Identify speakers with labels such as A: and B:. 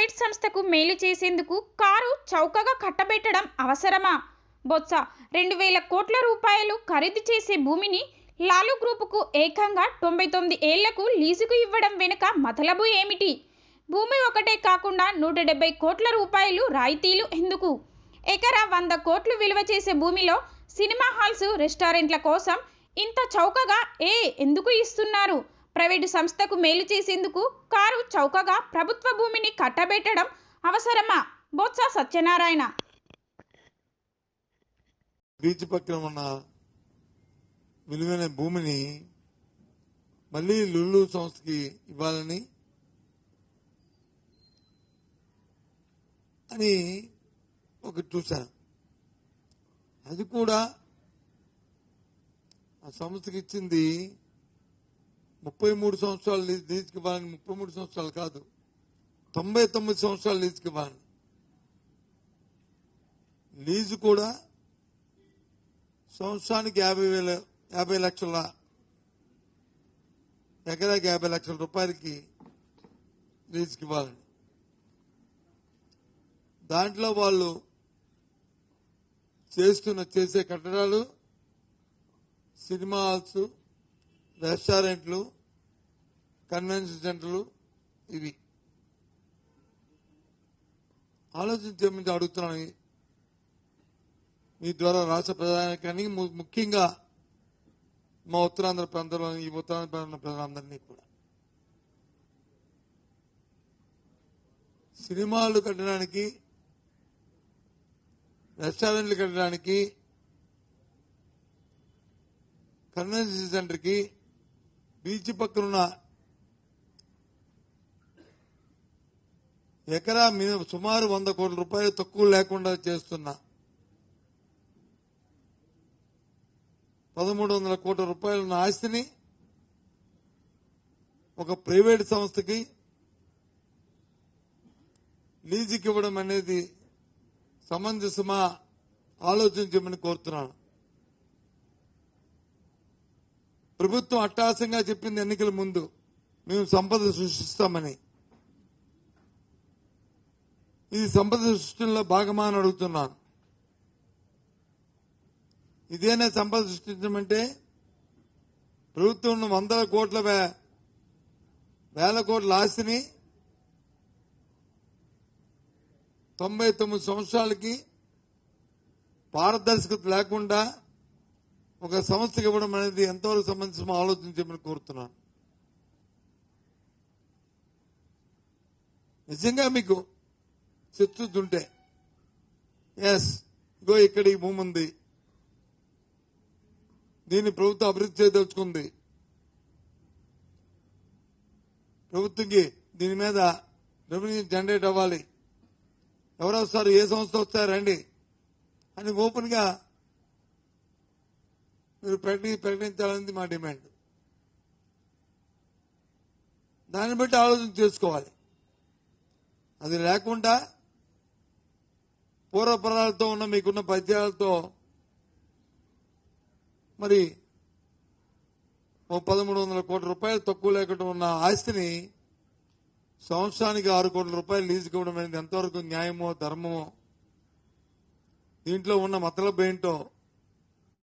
A: Private సంస్థకు మేలు చేసేందుకు కారు చౌకగా కట్టబెట్టడం అవసరమా? బొత్స రెండు వేల కోట్ల రూపాయలు ఖరీదు చేసే భూమిని లాలు గ్రూపుకు ఏకంగా తొంభై తొమ్మిది ఏళ్ళకు లీజుకు ఇవ్వడం వెనుక మతలబు ఏమిటి? భూమి ఒకటే కాకుండా నూట డెబ్బై కోట్ల రూపాయలు రాయితీలు ఎందుకు? ఎకరా వంద కోట్లు విలువ చేసే భూమిలో సినిమా హాల్స్ రెస్టారెంట్ల కోసం ఇంత చౌకగా ఏ ఎందుకు ఇస్తున్నారు? ప్రైవేటు సంస్థకు మేలు చేసేందుకు కారు చౌకగా ప్రభుత్వ భూమిని కట్టబెట్టడం అవసరమా? బొత్స సత్యనారాయణ.
B: బీచ్ పక్కన ఉన్న విలువైన భూమిని మళ్ళీ లుల్లు సంస్థకి ఇవ్వాలని అని ఒకటి చూశాను. అది కూడా ఆ సంస్థకి ఇచ్చింది ముప్పై మూడు సంవత్సరాలు లీజుకి ఇవ్వాలని ముప్పై మూడు సంవత్సరాలు కాదు. తొంభై తొమ్మిది సంవత్సరాలు లీజుకి ఇవ్వాలని లీజు కూడా సంవత్సరానికి యాభై వేల యాభై లక్షల ఎకరాకి యాభై లక్షల రూపాయలకి లీజుకి ఇవ్వాలని దాంట్లో వాళ్ళు చేస్తున్న చేసే కట్టడాలు సినిమా హాల్స్ రెస్టారెంట్లు కన్వెన్షన్ సెంటర్లు ఇవి. ఆలోచించమని అడుగుతున్నాను. మీ ద్వారా రాష్ట్ర ప్రధానికాన్ని ము- ముఖ్యంగా మా ఉత్తరాంధ్ర ప్రాంతంలో ఈ ఉత్తరాంధ్ర ప్రాంత ప్రజలందరినీ కూడా. సినిమాలు కట్టడానికి రెస్టారెంట్లు కట్టడానికి కన్వెన్షన్ సెంటర్కి బీచ్ పక్కనున్న ఎకరా మినిమం సుమారు వంద కోట్ల రూపాయలు తక్కువ లేకుండా చేస్తున్న పదమూడు వందల కోట్ల రూపాయల ఉన్న ఆస్తిని ఒక ప్రైవేట్ సంస్థకి లీజుకి ఇవ్వడం అనేది సమంజసమా ఆలోచించమని కోరుతున్నాను. ప్రభుత్వం అట్టాసంగా చెప్పింది ఎన్నికల ముందు. మేము సంపద సృష్టిస్తామని. ఇది సంపద సృష్టిలో భాగమా అని అడుగుతున్నాను. ఇదేనా సంపద సృష్టించమంటే ప్రభుత్వం వందల కోట్ల వే- వేల కోట్ల ఆస్తిని తొంభై తొమ్మిది సంవత్సరాలకి పారదర్శకత లేకుండా ఒక సంస్థకి ఇవ్వడం అనేది ఎంతవరకు సంబంధించిన ఆలోచించమని కోరుతున్నాను. నిజంగా మీకు చెప్తుంటే ఎస్ ఇగో ఇక్కడ ఈ భూమి ఉంది. దీన్ని ప్రభుత్వం అభివృద్ధి చేయదలుచుకుంది. ప్రభుత్వంకి దీని మీద రెవెన్యూ జనరేట్ అవ్వాలి. ఎవరు వస్తారు ఏ సంస్థ వస్తారు రండి. అని ఓపెన్గా మీరు ప్రకటి ప్రకటించాలనేది మా డిమాండ్. దాన్ని బట్టి ఆలోచన చేసుకోవాలి. అది లేకుండా పూర్వపరాలతో ఉన్న మీకున్న పద్యాలతో మరి ఓ పదమూడు వందల కోట్ల రూపాయలు తక్కువ లేకుండా ఉన్న ఆస్తిని సంవత్సరానికి ఆరు కోట్ల రూపాయలు లీజుకి ఇవ్వడం అనేది ఎంతవరకు న్యాయమో ధర్మమో దీంట్లో ఉన్న మతలబ్ ఏంటో